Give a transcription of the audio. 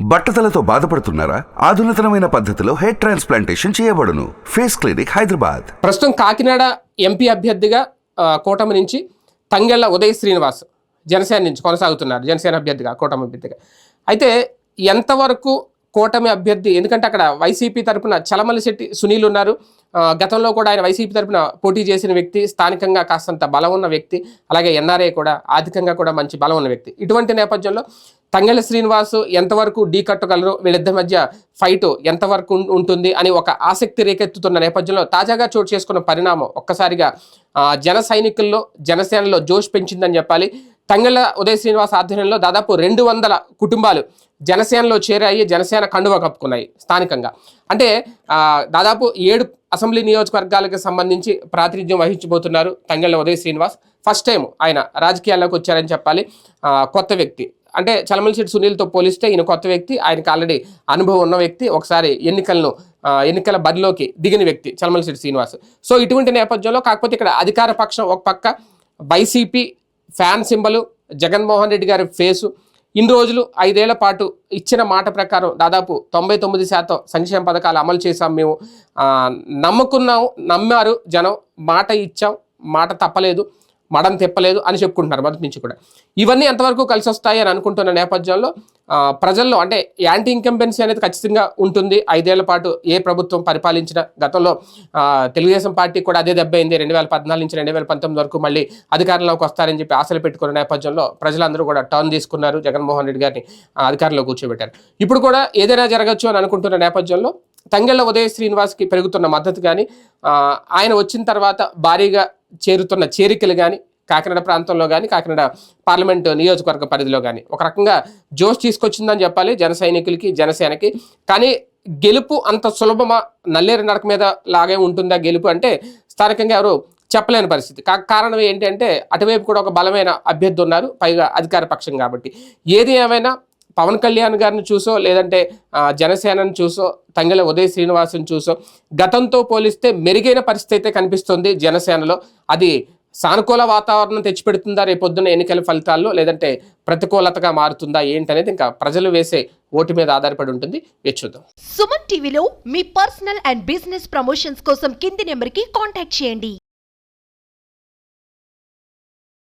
బట్టతలతో బాధపడుతున్నారా? ఆధునితనమైన పద్ధతిలో హెయిర్ ట్రాన్స్ప్లాంటేషన్ చేయబడును. Face clinic Hyderabad. ప్రస్తుతం కాకినాడ ఎంపీ అభ్యర్థిగా కూటమి నుంచి తంగెళ్ళ ఉదయ్ శ్రీనివాస్ జనసేన నుంచి కొనసాగుతున్నారు. జనసేన అభ్యర్థిగా కూటమి అభ్యర్థిగా. అయితే ఎంతవరకు కూటమి అభ్యర్థి ఎందుకంటే అక్కడ వైసీపీ తరపున చలమల శెట్టి సునీల్ ఉన్నారు. గతంలో కూడా ఆయన వైసీపీ తరపున పోటీ చేసిన వ్యక్తి స్థానికంగా కాస్తంత బలం ఉన్న వ్యక్తి అలాగే ఎన్ఆర్ఏ కూడా ఆర్థికంగా కూడా మంచి బలం ఉన్న వ్యక్తి. ఇటువంటి నేపథ్యంలో తంగెళ్ళ శ్రీనివాస్ ఎంతవరకు ఢీ కట్టగలరు? వీళ్ళిద్దరి మధ్య ఫైట్ ఎంతవరకు ఉంటుంది అని ఒక ఆసక్తి రేకెత్తుతున్న నేపథ్యంలో తాజాగా చోటు చేసుకున్న పరిణామం ఒక్కసారిగా జన సైనికుల్లో జనసేనలో జోష్ పెంచిందని చెప్పాలి. తంగెళ్ళ ఉదయ శ్రీనివాస్ ఆధ్వర్యంలో దాదాపు రెండు వందల కుటుంబాలు జనసేనలో చేరాయి జనసేన కండువ కప్పుకున్నాయి స్థానికంగా. అంటే దాదాపు ఏడు అసెంబ్లీ నియోజకవర్గాలకు సంబంధించి ప్రాతినిధ్యం వహించబోతున్నారు తంగెళ్ళ ఉదయ శ్రీనివాస్. ఫస్ట్ టైం ఆయన రాజకీయాల్లోకి వచ్చారని చెప్పాలి కొత్త వ్యక్తి. అంటే చలమలశెట్టి సునీల్తో పోలిస్తే ఈయన కొత్త వ్యక్తి ఆయనకి ఆల్రెడీ అనుభవం ఉన్న వ్యక్తి ఒకసారి ఎన్నికలను ఎన్నికల బరిలోకి దిగిన వ్యక్తి చలమలశెట్టి శ్రీనివాస్. సో ఇటువంటి నేపథ్యంలో కాకపోతే ఇక్కడ అధికార పక్షం ఒక పక్క YCP fan symbol Jaganmohan Reddy గారి ఫేసు. ఇన్ని రోజులు ఐదేళ్ళ పాటు ఇచ్చిన మాట ప్రకారం దాదాపు తొంభై తొమ్మిది శాతం సంక్షేమ పథకాలు అమలు చేశాం మేము. నమ్ముకున్నాము నమ్ముకున్నాం నమ్మారు జనం. మాట ఇచ్చాం మాట తప్పలేదు. మడం తెప్పలేదు అని చెప్పుకుంటున్నారు మొదటి నుంచి కూడా. ఇవన్నీ ఎంతవరకు కలిసి వస్తాయి అని అనుకుంటున్న నేపథ్యంలో ప్రజల్లో అంటే యాంటీ ఇన్కంబెన్సీ అనేది ఖచ్చితంగా ఉంటుంది. ఐదేళ్ళ పాటు ఏ ప్రభుత్వం పరిపాలించిన గతంలో తెలుగుదేశం పార్టీ కూడా అదే దెబ్బైంది రెండు వేల పద్నాలుగు నుంచి రెండు వేల పంతొమ్మిది వరకు మళ్ళీ అధికారంలోకి వస్తారని చెప్పి ఆశలు పెట్టుకున్న నేపథ్యంలో ప్రజలందరూ కూడా టర్న్ తీసుకున్నారు. జగన్మోహన్ రెడ్డి గారిని అధికారంలో కూర్చోబెట్టారు. ఇప్పుడు కూడా ఏదైనా జరగచ్చు అని అనుకుంటున్న నేపథ్యంలో తంగెళ్ళ ఉదయ శ్రీనివాస్కి పెరుగుతున్న మద్దతు కానీ ఆయన వచ్చిన తర్వాత భారీగా చేరుతున్న చేరికలు కానీ కాకినాడ ప్రాంతంలో కానీ కాకినాడ పార్లమెంట్ నియోజకవర్గ పరిధిలో కానీ ఒక రకంగా జోష్ తీసుకొచ్చిందని చెప్పాలి జన సైనికులకి జనసేనకి కానీ గెలుపు అంత సులభమా నల్లేరు నడక మీద లాగే ఉంటుందా గెలుపు అంటే స్థానికంగా ఎవరు చెప్పలేని పరిస్థితి. కా కారణం ఏంటంటే అటువైపు కూడా ఒక బలమైన అభ్యర్థి ఉన్నారు పైగా అధికార పక్షం కాబట్టి. ఏది ఏమైనా పవన్ కళ్యాణ్ గారిని చూసో లేదంటే జనసేనను చూసో తంగెల ఉదయ్ శ్రీనివాసుని చూసో గతంతో పోలిస్తే మెరుగైన పరిస్థితి అయితే కనిపిస్తుంది జనసేనలో. అది సానుకూల వాతావరణం తెచ్చిపెడుతుందా రేపొద్దున ఎన్నికల ఫలితాల్లో లేదంటే ప్రతికూలతగా మారుతుందా ఏంటనేది ఇంకా ప్రజలు వేసే ఓటు మీద ఆధారపడి ఉంటుంది. చూద్దాం. సుమన్ టీవీలో మీ పర్సనల్ అండ్ బిజినెస్ ప్రమోషన్స్ కోసం కింది నెంబర్కి కాంటాక్ట్ చేయండి.